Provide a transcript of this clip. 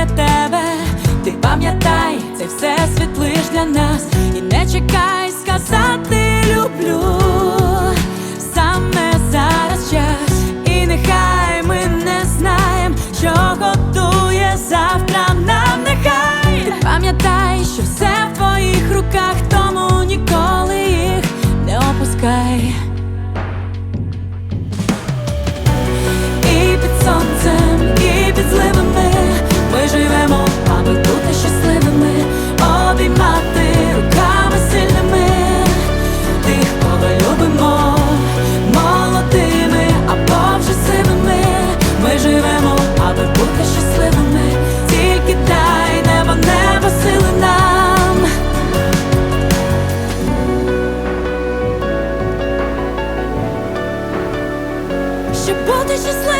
Для тебе, ти пам'ятай, це все Щоб бути